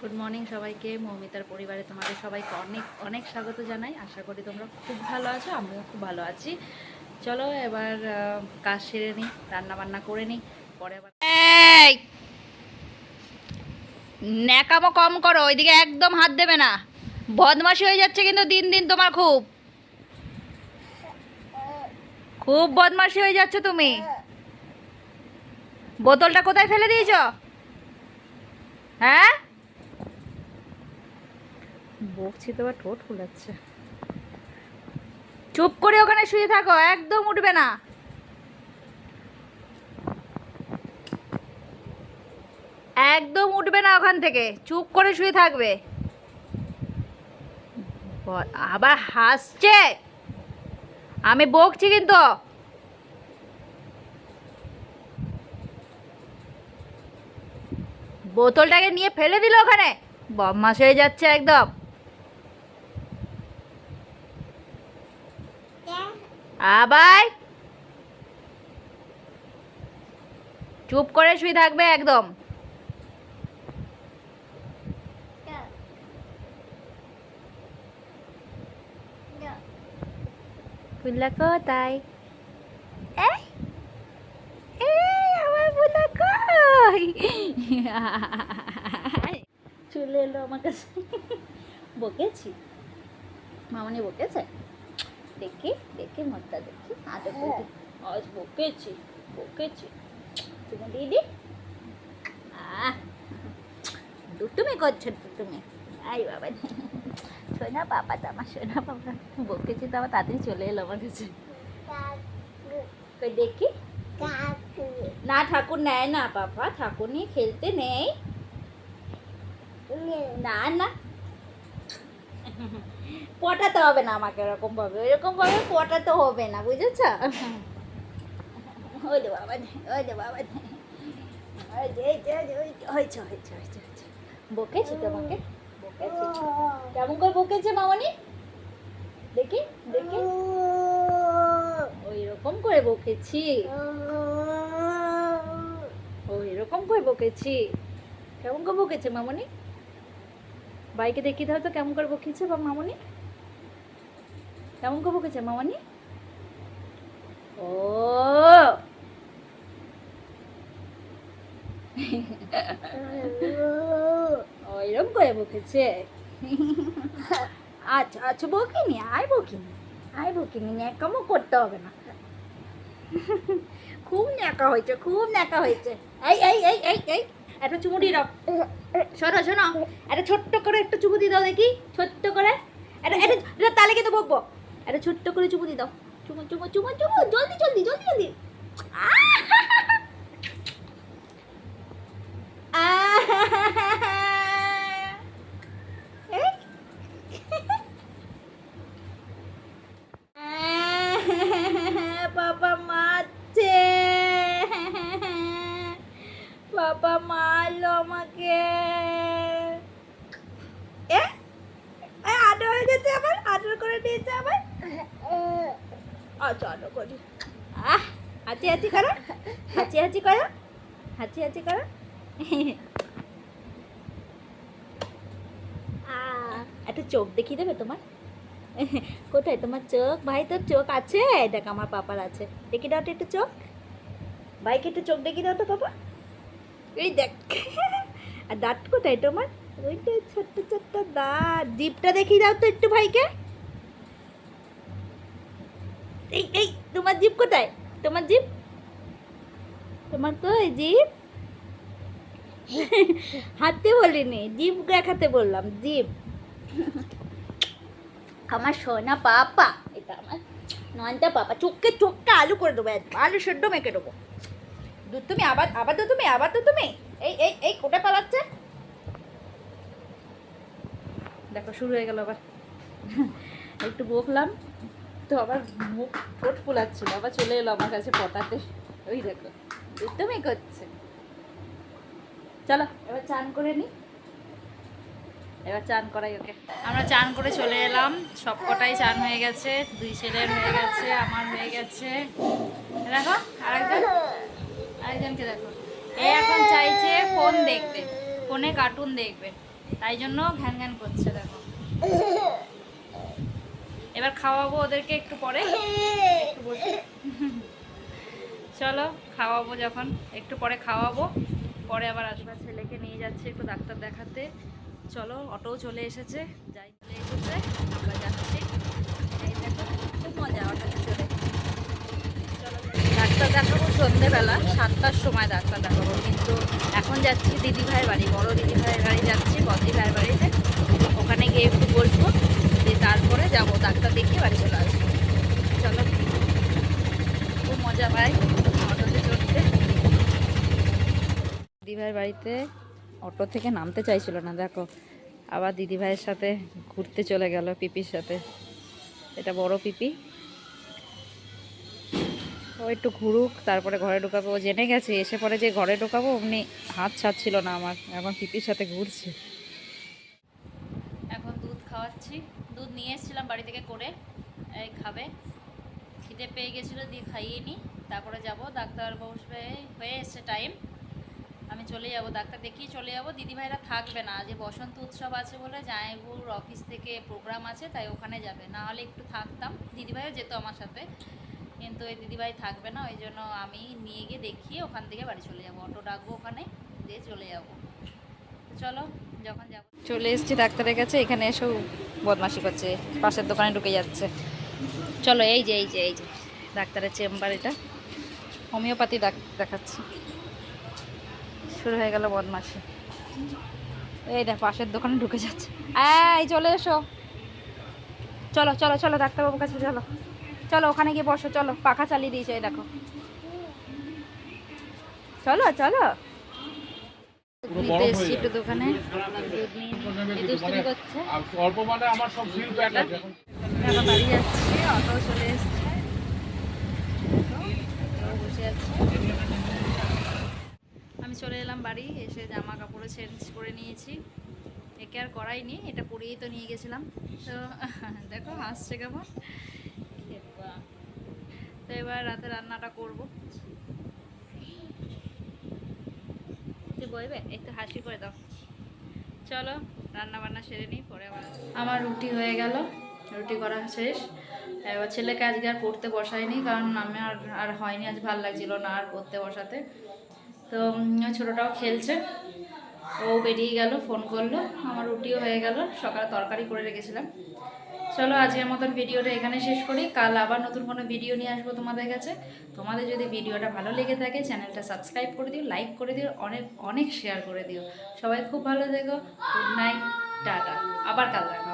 Good morning সবাইকে, মৌমিতার পরিবারে তোমাদের সবাইকে অনেক অনেক স্বাগত জানাই। আশা করি তোমরা খুব ভালো আছো, আমিও খুব ভালো আছি। চলো এবার কাজ সেরে নিই রান্না বান্না করে নিই পরে ন্যাকামো কম করো, ওইদিকে একদম হাত দেবে না। বদমাশি হয়ে যাচ্ছে কিন্তু দিন দিন তোমার খুব। খুব বদমাশি হয়ে যাচ্ছে তুমি। বোতলটা কোথায় ফেলে দিয়েছ? হ্যাঁ? বকছি তো আবার ঠোঁট ফুলাচ্ছে। চুপ করে ওখানে শুয়ে থাকো, একদম উঠবে না। একদম উঠবে না ওখান থেকে, চুপ করে শুয়ে থাকবে। আবার হাসছে। আমি বকছি কিন্তু। বোতলটাকে নিয়ে ফেলে দিল ওখানে। বদমাস হয়ে যাচ্ছে একদম। আবার চুপ করে শুয়ে থাকবে একদম। ফুলা কোথায়? আমার ফুলা কই? চলে এলো আমার কাছে। বকেছি? মামনি বকেছে? দেখি দেখি মতটা দেখি আদর করে আজ বকেছি বকেছি। তুমি দিদি দুটুমি করছ তুমি আই বাবা সোনা বাবা তো আমার সোনা বাবা। বকেছি তো আবার তাড়াতাড়ি চলে এলো আমার কাছে। দেখি। না ঠাকুর নেয় না বাবা ঠাকুর নিয়ে খেলতে নেই। না না। পটাতে হবে না আমাকে এরকম ভাবে এরকম ভাবে পটাতে হবে না, বুঝেছ? ওই বাবা বাবা তোমাকে কেমন করে বকেছে মামনি? দেখি দেখি। ওই রকম করে বকেছি। ওই রকম করে বকেছি। কেমন করে বকেছে মামনি? বাইকে দেখিয়ে দাও তো কেমন করে বকেছে বা মামনি? কেমন করে বকেছে মামনি? ও! এরকম করে বকেছে? আচ্ছা আচ্ছা বকিনি, আয় বকিনি আয় বকিনি ন্যাকামও করতে হবে না। খুব ন্যাকা হয়েছে, খুব ন্যাকা হয়েছে। এই এই এই এই এই, একটা চুমুটি দাও। শোনো শোনো। একটা ছোট্ট করে একটা চুমুতি দাও দেখি। ছোট্ট করে। একটা একটা এটা তালে কিন্তু বকবো। একটা ছোট্ট করে চুমুতি দাও। চুমু চুমু চুমু চুমু। জলদি জলদি জলদি জলদি। এই। বাবা মারছে বাবা মারলো আমাকে এ এ, আদর হয়ে গেছে আবার আবার? করি। আহ, হাঁচি হাঁচি করো। হাঁচি হাঁচি করো। হাঁচি হাঁচি করো। একটা চোখ দেখিয়ে দেবে তোমার? কোথায় তোমার চোখ? ভাই, তোর চোখ আছে? দেখ, আমার পাপার আছে। দেখি দাও তো একটু চোখ। ভাইকে একটু চোখ দেখিয়ে দাও তো পাপা। এই দেখ। আর দাঁত কোথায় তোমার? ওইটা ছোট্ট ছোট্ট দাঁত। জিপটা দেখিয়ে দাও তো একটু ভাইকে। এই এই তোমার জিপ কোথায়? তোমার জিপ? তোমার কই জিপ। হাতে বলিনি জিপ দেখাতে বললাম জিপ। আমার সোনা পাপা এটা আমার নয়নটা পাপা চোখকে চোখকে আলু করে দেবো আলু সেদ্ধ মেখে দেবো। দুধ তুমি আবার আবার তো তুমি আবার তো তুমি। এই এই এই কোটা পালাচ্ছে। দেখো শুরু হয়ে গেল আবার। একটু বকলাম। তো আবার মুখ ঠোঁট ফুলাচ্ছিল, আবার চলে এলো আমার কাছে পটাতে ওই দেখো একদমই করছে। চলো, এবার চান করে নি। এবার চান করাই ওকে। আমরা চান করে চলে এলাম। সব কটাই চান হয়ে গেছে। দুই ছেলের হয়ে গেছে, আমার হয়ে গেছে। দেখো, আরেকজন। আরেকজনকে দেখো। এ এখন চাইছে ফোন দেখবে ফোনে কার্টুন দেখবে। তাই জন্য ঘ্যান ঘ্যান করছে, দেখো। এবার খাওয়াবো ওদেরকে একটু পরে। চলো, খাওয়াবো যখন, একটু পরে খাওয়াবো। পরে আবার আসবে। ছেলেকে নিয়ে যাচ্ছে একটু ডাক্তার দেখাতে। চলো, অটোও চলে এসেছে। যাই, চলে এসেছে। আমরা যাচ্ছি। মজা, অটোতে চলে, ডাক্তার দেখাবো সন্ধেবেলা। সাতটার সময় ডাক্তার দেখাবো। কিন্তু এখন যাচ্ছি দিদি ভাইয়ের বাড়ি, বড় দিদি ভাইয়ের বাড়ি যাচ্ছি বদি ভাইয়ের বাড়িতে। ওখানে গিয়ে একটু যাব, ডাক্তার দেখিয়ে বাড়ি চলে আসব। চলো। খুব মজা পাই অটোতে চড়তে। দিদিভাইয়ের বাড়িতে অটো থেকে নামতে চাইছিল না, দেখো। আবার দিদিভাইয়ের সাথে ঘুরতে চলে গেল, পিপির সাথে। এটা বড় পিপি। ও একটু ঘুরুক, তারপরে ঘরে ঢুকাবো। ও জেনে গেছে, এসে পরে যে ঘরে ঢুকাবো অমনি হাত ছাড়ছিল না আমার। এখন পিপির সাথে ঘুরছে। খাওয়াচ্ছি। দুধ নিয়ে এসেছিলাম বাড়ি থেকে করে। এই খাবে। খিদে পেয়ে গেছিল, দিয়ে খাইয়ে নি। তারপরে যাব। ডাক্তার বসবে হয়ে এসছে টাইম আমি চলে যাব। ডাক্তার দেখিয়ে চলে যাব। দিদিভাইরা থাকবে না। যে বসন্ত উৎসব আছে বলে জামাইবুর অফিস থেকে প্রোগ্রাম আছে, তাই ওখানে যাবে। না হলে একটু থাকতাম। দিদিভাইও যেত আমার সাথে। কিন্তু এই দিদিভাই থাকবে না। ওই জন্য আমি নিয়ে গিয়ে দেখিয়ে ওখান থেকে বাড়ি চলে যাব। অটো ডাকবো ওখানে, দিয়ে চলে যাব। চলো, যখন যাব। চলে এসেছি ডাক্তারের কাছে, এখানে এসেও বদমাশি করছে, পাশের দোকানে ঢুকে যাচ্ছে। চলো, এই যে এই যে এই যে, ডাক্তারের চেম্বার এটা। হোমিওপ্যাথি দেখাচ্ছি। শুরু হয়ে গেল বদমাশি। এই দেখ, পাশের দোকানে ঢুকে যাচ্ছে। এই, চলে এসো। চলো চলো চলো, ডাক্তারবাবুর কাছে চলো। চলো, ওখানে গিয়ে বসো, চলো, পাখা চালিয়ে দিয়েছে, এই দেখো। চলো চলো। নিতে এসছি একটু দোকানে। অল্প মানে আমার সব ফিল প্যাক আছে এখন। বাড়ি যাচ্ছি অটো চলে এসছে। ও বসে আছে। আমি চলে এলাম বাড়ি এসে জামা কাপড়ে চেঞ্জ করে নিয়েছি। একে আর করাইনি এটা পরিয়েই তো নিয়ে গেছিলাম। তো দেখো হাসছে কেমন। তো এবার রাতে রান্নাটা করব। তুই বলবে, একটু হাসি করে দাও। চলো রান্না বান্না সেরে নিই, পরে আবার আমার রুটি হয়ে গেল। রুটি করা শেষ। এবার ছেলেকে আজকে আর পড়তে বসায়নি, কারণ আমি আর আর হয়নি, আজ ভালো লাগছিল না আর পড়তে বসাতে। তো ছোটোটাও খেলছে। ও বেরিয়ে গেল ফোন করল, আমার রুটিও হয়ে গেল, সকালে তরকারি করে রেখেছিলাম। চলো, আজকের মতন ভিডিওটা এখানে শেষ করি। কাল আবার নতুন কোনো ভিডিও নিয়ে আসব তোমাদের কাছে। তোমাদের যদি ভিডিওটা ভালো লেগে থাকে, চ্যানেলটা সাবস্ক্রাইব করে দিও লাইক করে দিও, অনেক অনেক শেয়ার করে দিও। সবাই খুব ভালো থেকো। Good night tata. আবার কাল দেখা।